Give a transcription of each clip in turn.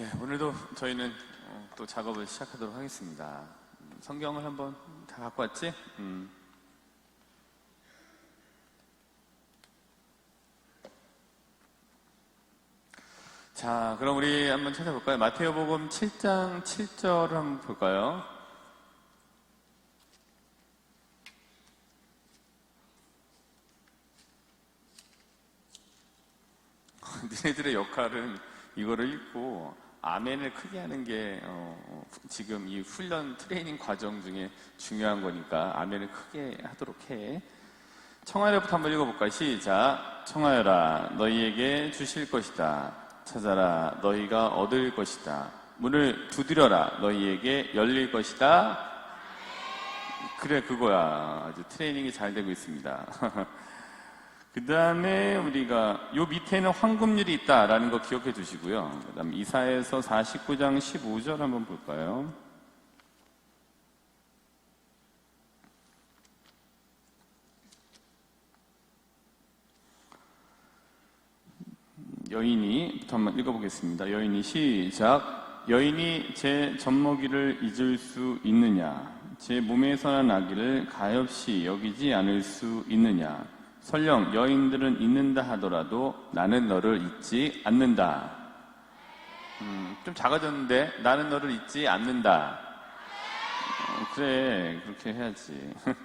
네, 오늘도 저희는 어, 또 작업을 시작하도록 하겠습니다. 음, 성경을 한번 다 갖고 왔지? 음. 자, 그럼 우리 한번 찾아볼까요? 마테오복음 7장 7절을 한번 볼까요? 니네들의 역할은 이거를 읽고 아멘을 크게 하는 게 어, 지금 이 훈련 트레이닝 과정 중에 중요한 거니까 아멘을 크게 하도록 해. 청하여부터 한번 읽어볼까요? 시작. 청하여라 너희에게 주실 것이다. 찾아라 너희가 얻을 것이다. 문을 두드려라 너희에게 열릴 것이다. 그래 그거야. 아주 트레이닝이 잘 되고 있습니다. 그 다음에 우리가 요 밑에는 황금률이 있다라는 거 기억해 두시고요. 그 다음 이사에서 49장 15절 한번 볼까요? 여인이 부터 한번 읽어보겠습니다. 여인이 시작. 여인이 제 젖먹이를 잊을 수 있느냐? 제 몸에서 난 아기를 가엾이 여기지 않을 수 있느냐? 설령 여인들은 잊는다 하더라도 나는 너를 잊지 않는다. 음, 좀 작아졌는데 나는 너를 잊지 않는다. 어, 그래 그렇게 해야지.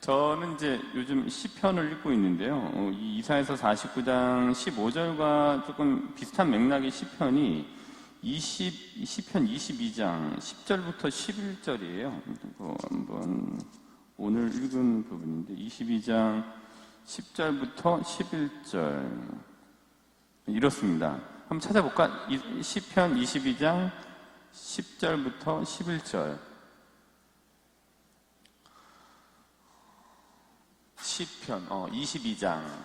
저는 이제 요즘 시편을 읽고 있는데요. 어, 이 이사에서 49장 15절과 조금 비슷한 맥락의 시편이 20, 시편 22장 10절부터 11절이에요. 이거 한번 오늘 읽은 부분인데 22장 10절부터 11절 이렇습니다. 한번 찾아볼까? 이- 시편 22장 10절부터 11절 시편 어 22장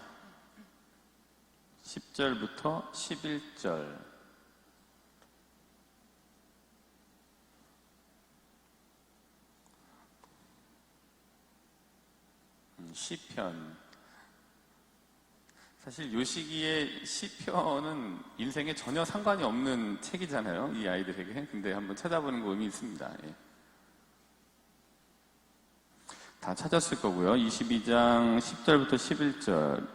10절부터 11절 음, 시편 사실 요 시기에 시편은 인생에 전혀 상관이 없는 책이잖아요 이 아이들에게 근데 한번 찾아보는 거 의미 있습니다 예. 다 찾았을 거고요. 22장 10절부터 11절.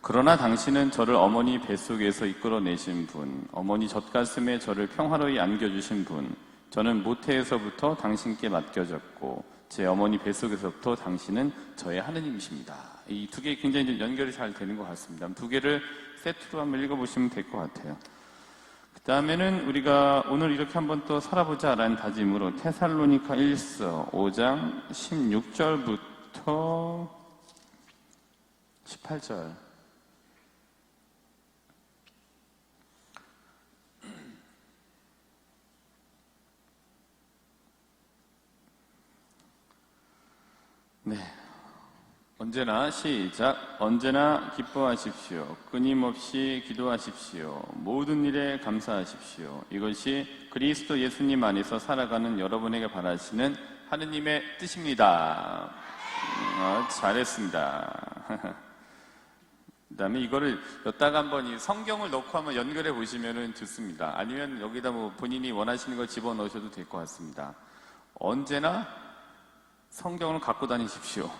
그러나 당신은 저를 어머니 뱃속에서 이끌어내신 분, 어머니 젖가슴에 저를 평화로이 안겨주신 분, 저는 모태에서부터 당신께 맡겨졌고, 제 어머니 뱃속에서부터 당신은 저의 하느님이십니다. 이 두 개 굉장히 좀 연결이 잘 되는 것 같습니다. 두 개를 세트로 한번 읽어보시면 될 것 같아요. 그 다음에는 우리가 오늘 이렇게 한번 또 살아보자 라는 다짐으로 테살로니카 1서 5장 16절부터 18절. 네. 언제나 시작. 언제나 기뻐하십시오. 끊임없이 기도하십시오. 모든 일에 감사하십시오. 이것이 그리스도 예수님 안에서 살아가는 여러분에게 바라시는 하느님의 뜻입니다. 음, 어, 잘했습니다. 그 다음에 이거를 여기다가 한번 이 성경을 넣고 한번 연결해 보시면 좋습니다. 아니면 여기다 뭐 본인이 원하시는 걸 집어 넣으셔도 될 것 같습니다. 언제나 성경을 갖고 다니십시오.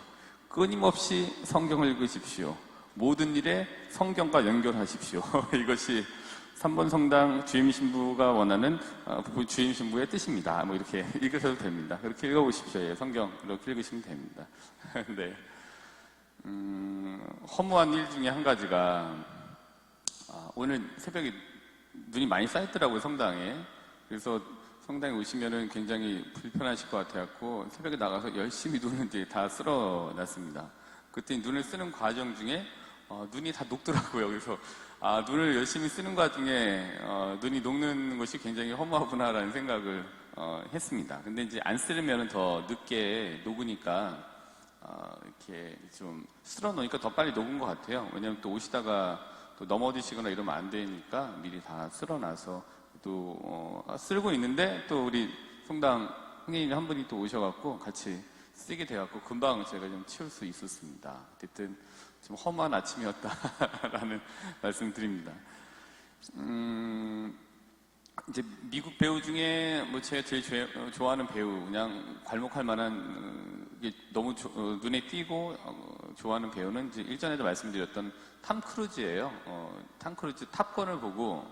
끊임없이 성경을 읽으십시오. 모든 일에 성경과 연결하십시오. 이것이 3번 성당 주임 신부가 원하는 어, 그 주임 신부의 뜻입니다. 뭐 이렇게 읽으셔도 됩니다. 그렇게 읽어보십시오. 예, 성경 이렇게 읽으시면 됩니다. 네. 음, 허무한 일 중에 한 가지가 아, 오늘 새벽에 눈이 많이 쌓였더라고요 성당에. 그래서 성당에 오시면은 굉장히 불편하실 것 같아갖고 새벽에 나가서 열심히 눈을 이제 다 쓸어 놨습니다. 그때 눈을 쓰는 과정 중에 어, 눈이 다 녹더라고요. 그래서 아 눈을 열심히 쓰는 과정에 어, 눈이 녹는 것이 굉장히 허무하구나라는 생각을 어, 했습니다. 근데 이제 안 쓰려면 더 늦게 녹으니까 어, 이렇게 좀 쓸어 놓으니까 더 빨리 녹은 것 같아요. 왜냐면 또 오시다가 또 넘어지시거나 이러면 안 되니까 미리 다 쓸어 놔서 또 어, 쓸고 있는데 또 우리 성당 형님 한 분이 또 오셔갖고 같이 쓰게 돼갖고 금방 제가 좀 치울 수 있었습니다. 어쨌든 좀 험한 아침이었다라는 말씀 드립니다. 음, 이제 미국 배우 중에 뭐 제가 제일 조- 어, 좋아하는 배우 그냥 괄목할 만한 어, 이게 너무 조- 어, 눈에 띄고 어, 좋아하는 배우는 이제 일전에도 말씀드렸던 탐 크루즈예요. 어, 탐 크루즈 탑건을 보고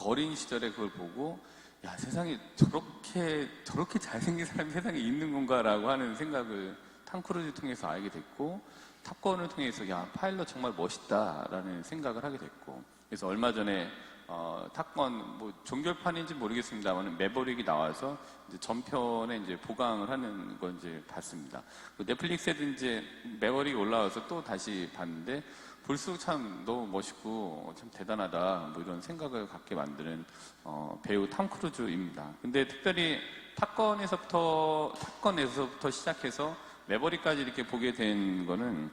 그 어린 시절에 그걸 보고 야 세상에 저렇게 저렇게 잘생긴 사람이 세상에 있는 건가라고 하는 생각을 탐 크루즈 통해서 알게 됐고 탑건을 통해서 야 파일럿 정말 멋있다라는 생각을 하게 됐고 그래서 얼마 전에 어, 탑건 뭐 종결판인지 모르겠습니다만 매버릭이 나와서 이제 전편에 이제 보강을 하는 걸 이제 봤습니다. 그 넷플릭스에도 이제 매버릭이 올라와서 또 다시 봤는데 볼수록 참 너무 멋있고 참 대단하다 뭐 이런 생각을 갖게 만드는 어, 배우 탐 크루즈입니다. 근데 특별히 탑건에서부터 탑건에서부터 시작해서 매버릭까지 이렇게 보게 된 거는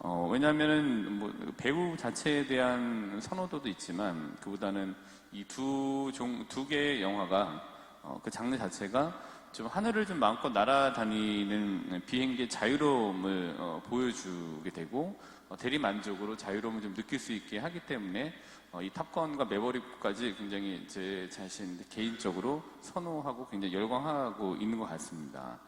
어, 왜냐하면은 뭐 배우 자체에 대한 선호도도 있지만 그보다는 이 두 종 두 개의 영화가 어, 그 장르 자체가 좀 하늘을 좀 마음껏 날아다니는 비행기의 자유로움을 어, 보여주게 되고 어, 대리 만족으로 자유로움을 좀 느낄 수 있게 하기 때문에 어, 이 탑건과 매버릭까지 굉장히 제 자신 개인적으로 선호하고 굉장히 열광하고 있는 것 같습니다.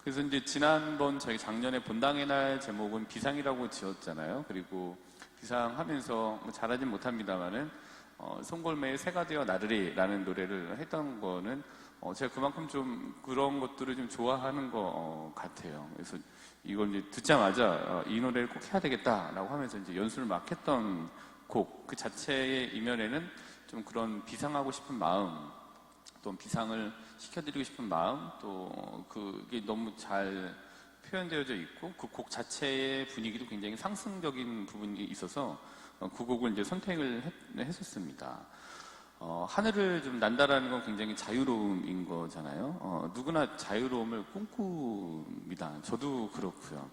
그래서 이제 지난번 저희 작년에 본당의 날 제목은 비상이라고 지었잖아요. 그리고 비상하면서 뭐 잘하진 못합니다만은 어, 송골매의 새가 되어 나르리라는 노래를 했던 거는 어, 제가 그만큼 좀 그런 것들을 좀 좋아하는 것 어, 같아요. 그래서 이걸 이제 듣자마자 어, 이 노래를 꼭 해야 되겠다라고 하면서 이제 연습을 막 했던 곡 그 자체의 이면에는 좀 그런 비상하고 싶은 마음 또 비상을 시켜드리고 싶은 마음 또 그게 너무 잘 표현되어져 있고 그 곡 자체의 분위기도 굉장히 상승적인 부분이 있어서 어, 그 곡을 이제 선택을 했, 했었습니다. 어, 하늘을 좀 난다라는 건 굉장히 자유로움인 거잖아요. 어, 누구나 자유로움을 꿈꿉니다. 저도 그렇고요.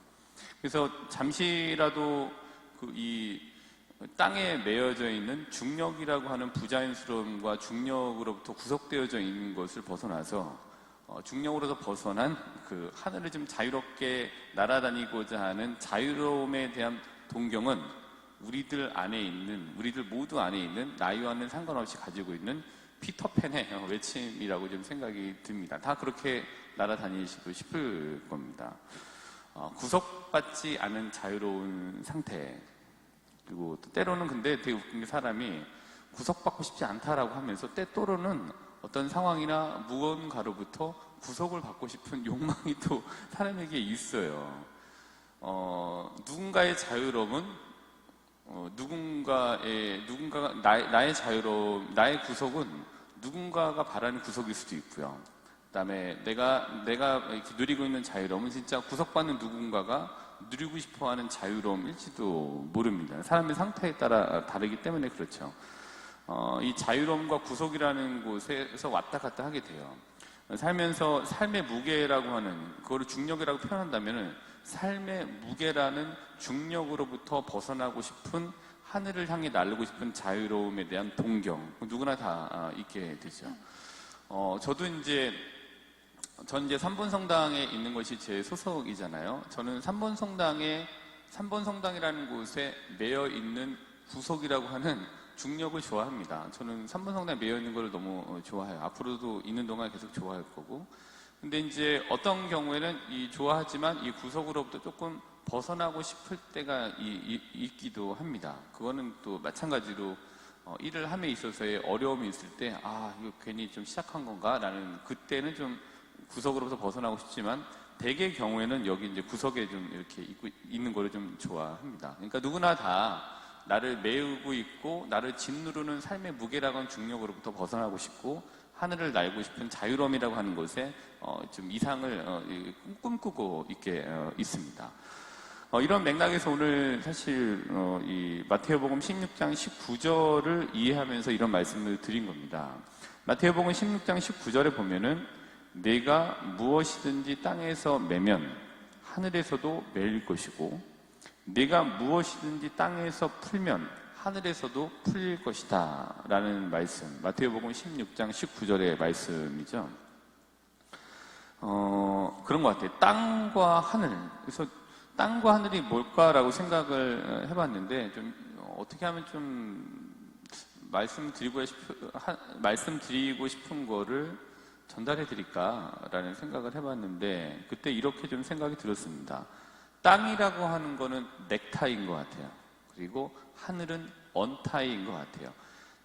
그래서 잠시라도 그 이 땅에 매여져 있는 중력이라고 하는 부자연스러움과 중력으로부터 구속되어져 있는 것을 벗어나서 어, 중력으로서 벗어난 그 하늘을 좀 자유롭게 날아다니고자 하는 자유로움에 대한 동경은 우리들 안에 있는 우리들 모두 안에 있는 나이와는 상관없이 가지고 있는 피터팬의 어, 외침이라고 좀 생각이 듭니다. 다 그렇게 날아다니시고 싶을 겁니다. 어, 구속받지 않은 자유로운 상태 그리고 또 때로는 근데 되게 웃긴 게 사람이 구속받고 싶지 않다라고 하면서 때또로는 어떤 상황이나 무언가로부터 구속을 받고 싶은 욕망이 또 사람에게 있어요. 어, 누군가의 자유로움은 어, 누군가의 누군가가 나의, 나의 자유로움, 나의 구속은 누군가가 바라는 구속일 수도 있고요. 그다음에 내가 내가 이렇게 누리고 있는 자유로움은 진짜 구속받는 누군가가 누리고 싶어하는 자유로움일지도 모릅니다. 사람의 상태에 따라 다르기 때문에 그렇죠. 어, 이 자유로움과 구속이라는 곳에서 왔다 갔다 하게 돼요. 살면서 삶의 무게라고 하는 그거를 중력이라고 표현한다면은 삶의 무게라는 중력으로부터 벗어나고 싶은 하늘을 향해 날르고 싶은 자유로움에 대한 동경 누구나 다 아, 있게 되죠. 어, 저도 이제 전 이제 3번 성당에 있는 것이 제 소속이잖아요. 저는 3번 성당에 3번 성당이라는 곳에 매여 있는 구석이라고 하는 중력을 좋아합니다. 저는 3번 성당에 매여 있는 걸 너무 어, 좋아해요. 앞으로도 있는 동안 계속 좋아할 거고. 근데 이제 어떤 경우에는 이 좋아하지만 이 구석으로부터 조금 벗어나고 싶을 때가 이- 이- 있기도 합니다. 그거는 또 마찬가지로 어, 일을 함에 있어서의 어려움이 있을 때, 아, 이거 괜히 좀 시작한 건가? 라는 그때는 좀 구석으로부터 벗어나고 싶지만, 대개 경우에는 여기 이제 구석에 좀 이렇게 있고, 있는 거를 좀 좋아합니다. 그러니까 누구나 다 나를 메우고 있고, 나를 짓누르는 삶의 무게라고 하는 중력으로부터 벗어나고 싶고, 하늘을 날고 싶은 자유로움이라고 하는 곳에 어, 좀 이상을 어, 이- 꿈꾸고 있게 어, 있습니다. 어, 이런 맥락에서 오늘 사실 어, 이 마태오복음 16장 19절을 이해하면서 이런 말씀을 드린 겁니다. 마태오복음 16장 19절에 보면은 내가 무엇이든지 땅에서 매면 하늘에서도 매일 것이고 내가 무엇이든지 땅에서 풀면 하늘에서도 풀릴 것이다 라는 말씀 마태오복음 16장 19절의 말씀이죠. 어, 그런 것 같아요. 땅과 하늘. 그래서 땅과 하늘이 뭘까라고 생각을 해봤는데 좀 어떻게 하면 좀 말씀드리고 싶 하- 말씀드리고 싶은 거를 전달해 드릴까라는 생각을 해봤는데 그때 이렇게 좀 생각이 들었습니다. 땅이라고 하는 거는 넥타이인 것 같아요. 그리고 하늘은 언타이인 것 같아요.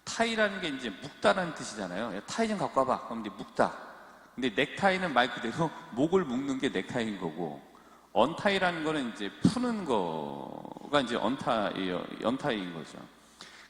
타이라는 게 이제 묶다라는 뜻이잖아요. 야, 타이 좀 갖고 와봐. 그럼 이제 묶다. 근데 넥타이는 말 그대로 목을 묶는 게 넥타이인 거고 언타이라는 거는 이제 푸는 거가 이제 언타이, 언타이인 거죠.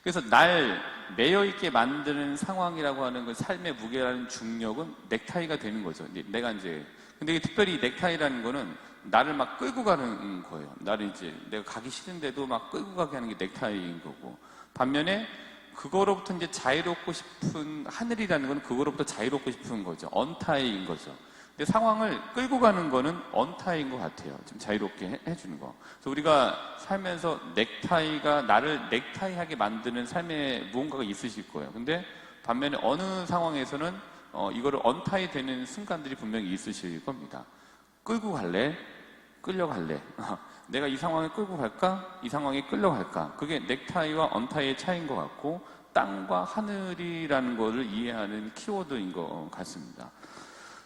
그래서 날 매여 있게 만드는 상황이라고 하는 그 삶의 무게라는 중력은 넥타이가 되는 거죠. 내가 이제 근데 특별히 이 넥타이라는 거는 나를 막 끌고 가는 거예요. 나를 이제 내가 가기 싫은데도 막 끌고 가게 하는 게 넥타이인 거고 반면에 그거로부터 이제 자유롭고 싶은 하늘이라는 건 그거로부터 자유롭고 싶은 거죠. 언타이인 거죠. 근데 상황을 끌고 가는 거는 언타이인 것 같아요. 좀 자유롭게 해- 해주는 거. 그래서 우리가 살면서 넥타이가 나를 넥타이하게 만드는 삶에 무언가가 있으실 거예요. 근데 반면에 어느 상황에서는 어, 이거를 언타이 되는 순간들이 분명히 있으실 겁니다. 끌고 갈래? 끌려갈래? 내가 이 상황에 끌고 갈까? 이 상황에 끌려갈까? 그게 넥타이와 언타이의 차이인 것 같고 땅과 하늘이라는 것을 이해하는 키워드인 것 같습니다.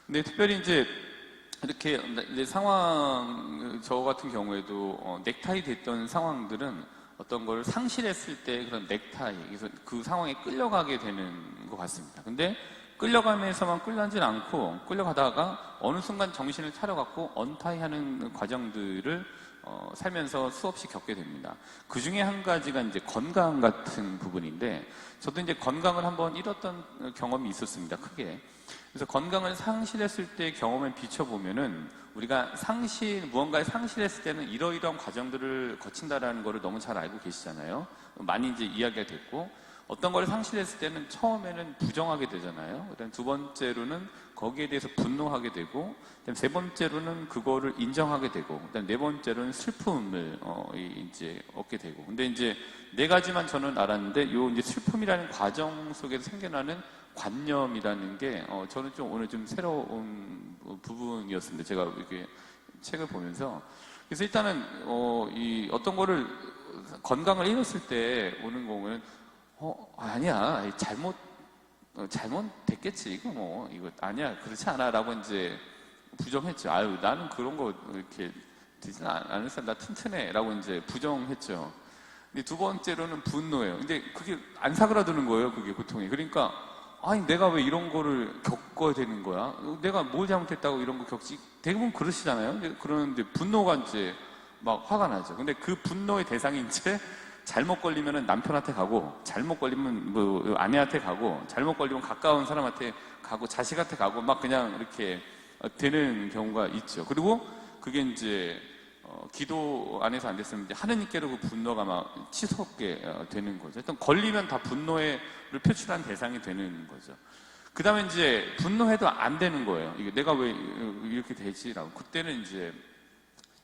근데 특별히 이제 이렇게 이제 상황 저 같은 경우에도 어, 넥타이 됐던 상황들은 어떤 걸 상실했을 때 그런 넥타이 그래서 그 상황에 끌려가게 되는 것 같습니다. 근데 끌려가면서만 끌려가진 않고 끌려가다가 어느 순간 정신을 차려갖고 언타이하는 과정들을 어, 살면서 수없이 겪게 됩니다. 그 중에 한 가지가 이제 건강 같은 부분인데 저도 이제 건강을 한번 잃었던 경험이 있었습니다. 크게. 그래서 건강을 상실했을 때 경험을 비춰보면은 우리가 상실, 무언가를 상실했을 때는 이러이러한 과정들을 거친다라는 거를 너무 잘 알고 계시잖아요. 많이 이제 이야기가 됐고, 어떤 걸 상실했을 때는 처음에는 부정하게 되잖아요. 그다음 두 번째로는 거기에 대해서 분노하게 되고, 그다음 세 번째로는 그거를 인정하게 되고, 그다음 네 번째로는 슬픔을 어, 이- 이제 얻게 되고. 근데 이제 네 가지만 저는 알았는데, 요 이제 슬픔이라는 과정 속에서 생겨나는 관념이라는 게 어, 저는 좀 오늘 좀 새로운 부분이었습니다. 제가 이렇게 책을 보면서 그래서 일단은 어, 이 어떤 거를 건강을 잃었을 때 오는 거는 어 아니야 잘못 어, 잘못됐겠지 이거 뭐 이거 아니야 그렇지 않아 라고 이제 부정했죠. 아유 나는 그런 거 이렇게 되진 않- 않았어 나 튼튼해 라고 이제 부정했죠. 근데 두 번째로는 분노예요. 근데 그게 안 사그라드는 거예요. 그게 고통이. 그러니까 아니 내가 왜 이런 거를 겪어야 되는 거야? 내가 뭘 잘못했다고 이런 거 겪지? 대부분 그러시잖아요. 그러는데 분노가 이제 막 화가 나죠. 근데 그 분노의 대상이 이제 잘못 걸리면 남편한테 가고 잘못 걸리면 뭐 아내한테 가고 잘못 걸리면 가까운 사람한테 가고 자식한테 가고 막 그냥 이렇게 되는 경우가 있죠. 그리고 그게 이제 어, 기도 안에서 안 됐으면 이제 하느님께로 그 분노가 막 치솟게 어, 되는 거죠. 일단 걸리면 다 분노를 표출한 대상이 되는 거죠. 그 다음에 이제 분노해도 안 되는 거예요. 이게 내가 왜 이렇게 되지라고. 그때는 이제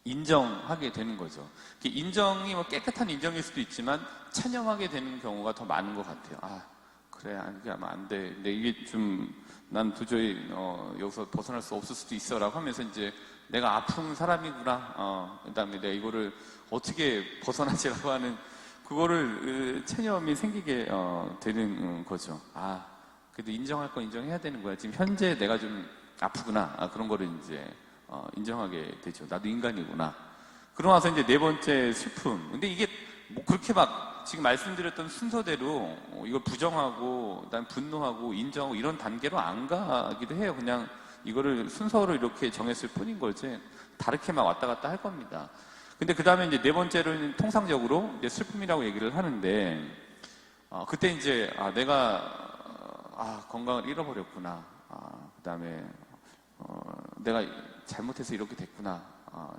인정하게 되는 거죠. 인정이 뭐 깨끗한 인정일 수도 있지만 찬영하게 되는 경우가 더 많은 것 같아요. 아, 그래, 아, 이게 아마 안 돼. 근데 이게 좀, 난 도저히, 어, 여기서 벗어날 수 없을 수도 있어. 라고 하면서 이제 내가 아픈 사람이구나. 어, 그 다음에 내가 이거를 어떻게 벗어나지라고 하는 그거를, 으, 체념이 생기게, 어, 되는 음, 거죠. 아, 그래도 인정할 건 인정해야 되는 거야. 지금 현재 내가 좀 아프구나. 아, 그런 거를 이제, 어, 인정하게 되죠. 나도 인간이구나. 그러고 나서 이제 네 번째 슬픔. 근데 이게 뭐 그렇게 막 지금 말씀드렸던 순서대로 어, 이걸 부정하고 그다음 분노하고 인정하고 이런 단계로 안 가기도 해요. 그냥 이거를 순서로 이렇게 정했을 뿐인 거지 다르게 막 왔다 갔다 할 겁니다. 근데 그 다음에 이제 네 번째로는 통상적으로 이제 슬픔이라고 얘기를 하는데 어, 그때 이제 아 내가 어, 아 건강을 잃어버렸구나. 아, 그 다음에 어, 내가 잘못해서 이렇게 됐구나.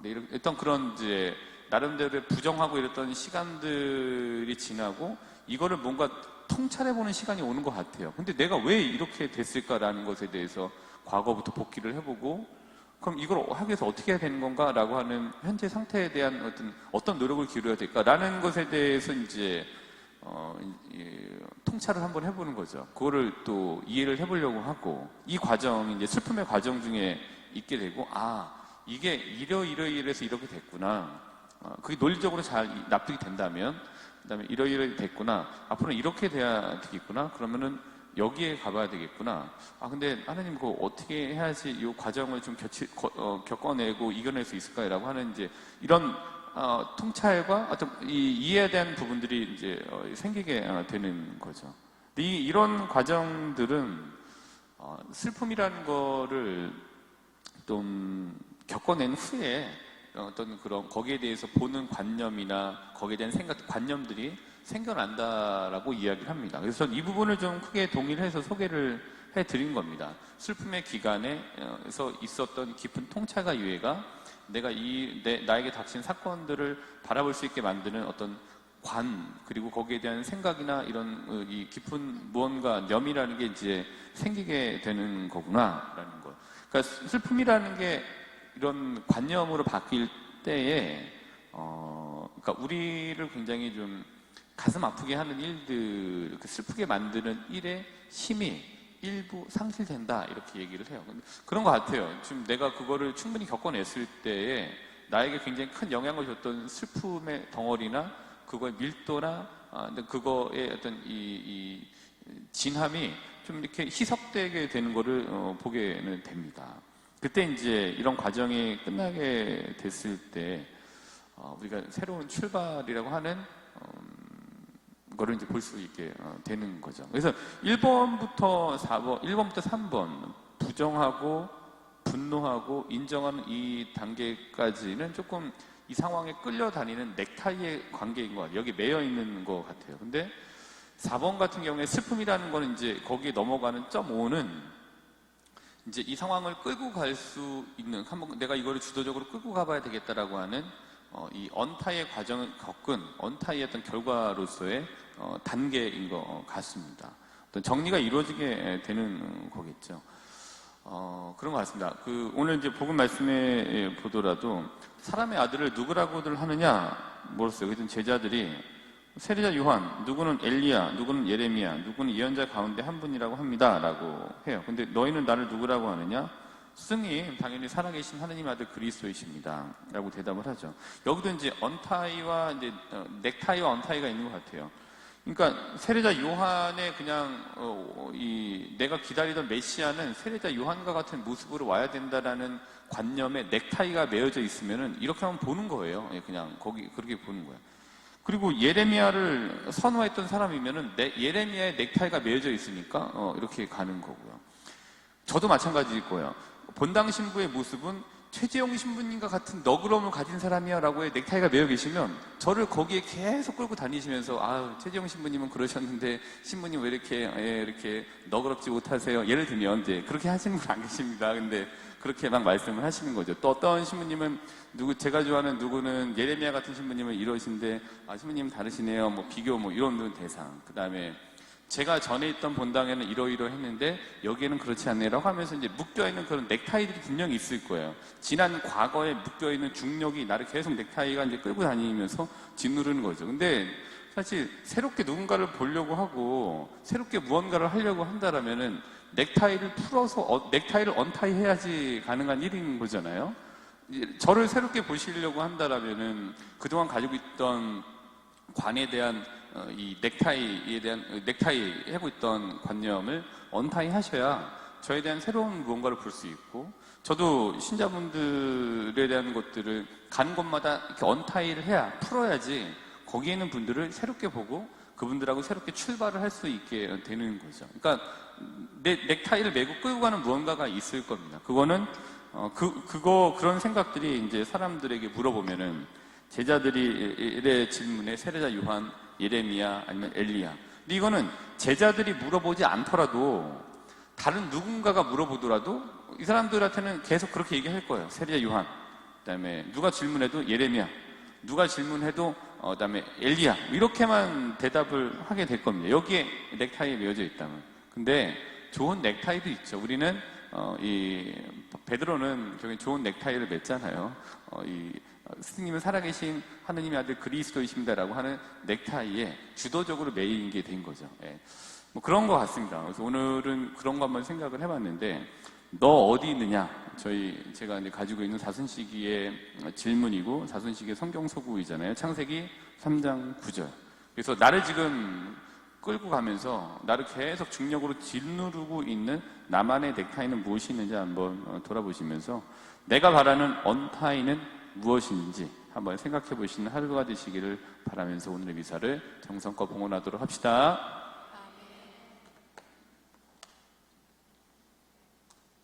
이런- 어떤 그런 이제 나름대로 부정하고 이랬던 시간들이 지나고 이거를 뭔가 통찰해보는 시간이 오는 것 같아요. 근데 내가 왜 이렇게 됐을까라는 것에 대해서 과거부터 복기를 해보고 그럼 이걸 하기 위해서 어떻게 해야 되는 건가라고 하는 현재 상태에 대한 어떤 어떤 노력을 기울여야 될까라는 것에 대해서 이제 어, 이- 이, 통찰을 한번 해보는 거죠. 그거를 또 이해를 해보려고 하고 이 과정이 이제 슬픔의 과정 중에 있게 되고 아 이게 이러 이러 이래서 이렇게 됐구나. 어, 그게 논리적으로 잘 이- 납득이 된다면 그다음에 이러 이러 됐구나. 앞으로 는 이렇게 돼야 되겠구나. 그러면은 여기에 가봐야 되겠구나. 아 근데 하나님 그거 어떻게 해야지 이 과정을 좀 겪, 어, 겪어내고 이겨낼 수 있을까요라고 하는 이제 이런 어, 통찰과 어떤 이 이해에 대한 부분들이 이제 어, 생기게 어, 되는 거죠. 이 이런 과정들은 어, 슬픔이라는 거를 좀 겪어낸 후에 어떤 그런 거기에 대해서 보는 관념이나 거기에 대한 생각 관념들이 생겨난다라고 이야기를 합니다. 그래서 이 부분을 좀 크게 동의를 해서 소개를 해드린 겁니다. 슬픔의 기간에서 있었던 깊은 통찰과 이해가 내가 이 내, 나에게 닥친 사건들을 바라볼 수 있게 만드는 어떤 관 그리고 거기에 대한 생각이나 이런 어, 이 깊은 무언가 염이라는 게 이제 생기게 되는 거구나라는 거. 그러니까 슬픔이라는 게 이런 관념으로 바뀔 때에 어 그러니까 우리를 굉장히 좀 가슴 아프게 하는 일들, 그 슬프게 만드는 일의 힘이 일부 상실된다 이렇게 얘기를 해요. 그런 것 같아요. 지금 내가 그거를 충분히 겪어냈을 때에 나에게 굉장히 큰 영향을 줬던 슬픔의 덩어리나 그거의 밀도나 아, 그거의 어떤 이, 이 진함이 좀 이렇게 희석되게 되는 거를 어, 보게는 됩니다. 그때 이제 이런 과정이 끝나게 됐을 때 어, 우리가 새로운 출발이라고 하는 음, 거를 이제 볼 수 있게 어, 되는 거죠. 그래서 1번부터 4번, 1번부터 3번 부정하고 분노하고 인정하는 이 단계까지는 조금 이 상황에 끌려다니는 넥타이의 관계인 것 같아요. 여기 매여 있는 것 같아요. 근데 4번 같은 경우에 슬픔이라는 거는 이제 거기에 넘어가는 점 5는 이제 이 상황을 끌고 갈 수 있는 한번 내가 이거를 주도적으로 끌고 가봐야 되겠다라고 하는 어, 이 언타의 과정을 겪은 언타의 어떤 결과로서의 어, 단계인 것 같습니다. 어떤 정리가 이루어지게 되는 거겠죠. 어, 그런 것 같습니다. 그, 오늘 이제 복음 말씀에 보더라도 사람의 아들을 누구라고들 하느냐 물었어요. 그랬더니 제자들이 세리자 요한, 누구는 엘리야, 누구는 예레미야, 누구는 예언자 가운데 한 분이라고 합니다. 라고 해요. 근데 너희는 나를 누구라고 하느냐? 스승님, 당연히 살아계신 하느님 아들 그리스도이십니다. 라고 대답을 하죠. 여기도 이제 언타이와 이제 어, 넥타이와 언타이가 있는 것 같아요. 그러니까 세례자 요한의 그냥 어, 이 내가 기다리던 메시아는 세례자 요한과 같은 모습으로 와야 된다라는 관념에 넥타이가 매어져 있으면은 이렇게 하면 보는 거예요. 예, 그냥 거기 그렇게 보는 거예요. 그리고 예레미야를 선호했던 사람이면은 네, 예레미야의 넥타이가 매어져 있으니까 어, 이렇게 가는 거고요. 저도 마찬가지일 거예요. 본당 신부의 모습은 최재형 신부님과 같은 너그러움을 가진 사람이야라고 해 넥타이가 매여 계시면 저를 거기에 계속 끌고 다니시면서 아 최재형 신부님은 그러셨는데 신부님 왜 이렇게 예, 이렇게 너그럽지 못하세요? 예를 들면 이제 그렇게 하시는 분 안 계십니다. 근데 그렇게 막 말씀을 하시는 거죠. 또 어떤 신부님은 누구 제가 좋아하는 누구는 예레미야 같은 신부님은 이러신데 아 신부님 다르시네요. 뭐 비교 뭐 이런 대상. 그다음에 제가 전에 있던 본당에는 이러이러 했는데 여기에는 그렇지 않네라고 하면서 이제 묶여있는 그런 넥타이들이 분명히 있을 거예요. 지난 과거에 묶여있는 중력이 나를 계속 넥타이가 이제 끌고 다니면서 짓누르는 거죠. 근데 사실 새롭게 누군가를 보려고 하고 새롭게 무언가를 하려고 한다라면은 넥타이를 풀어서 어, 넥타이를 언타이 해야지 가능한 일인 거잖아요. 저를 새롭게 보시려고 한다라면은 그동안 가지고 있던 관에 대한 어, 이 넥타이에 대한 어, 넥타이 하고 있던 관념을 언타이 하셔야 저에 대한 새로운 무언가를 볼 수 있고 저도 신자분들에 대한 것들을 가는 곳마다 이렇게 언타이를 해야 풀어야지 거기에 있는 분들을 새롭게 보고 그분들하고 새롭게 출발을 할 수 있게 되는 거죠. 그러니까 내 넥타이를 메고 끌고 가는 무언가가 있을 겁니다. 그거는 어, 그 그거 그런 생각들이 이제 사람들에게 물어보면은 제자들의 질문에 세례자 요한, 예레미야 아니면 엘리야. 근데 이거는 제자들이 물어보지 않더라도 다른 누군가가 물어보더라도 이 사람들한테는 계속 그렇게 얘기할 거예요. 세례자 요한. 그다음에 누가 질문해도 예레미야. 누가 질문해도 어, 그다음에 엘리야. 이렇게만 대답을 하게 될 겁니다. 여기에 넥타이에 매어져 있다면. 근데 좋은 넥타이도 있죠. 우리는 어, 이 베드로는 저기 좋은 넥타이를 맸잖아요. 어, 이 어, 스님은 살아계신 하느님의 아들 그리스도이십니다라고 하는 넥타이에 주도적으로 매인 게된 거죠. 예. 뭐 그런 것 같습니다. 그래서 오늘은 그런 거 한번 생각을 해봤는데 너 어디 있느냐? 저희 제가 이제 가지고 있는 사순시기의 질문이고 사순시기의 성경 소구이잖아요. 창세기 3장 9절. 그래서 나를 지금 끌고 가면서 나를 계속 중력으로 짓누르고 있는 나만의 넥타이는 무엇이 있는지 한번 어, 돌아보시면서 내가 바라는 언타이는 무엇인지 한번 생각해 보시는 하루가 되시기를 바라면서 오늘의 미사를 정성껏 봉헌하도록 합시다.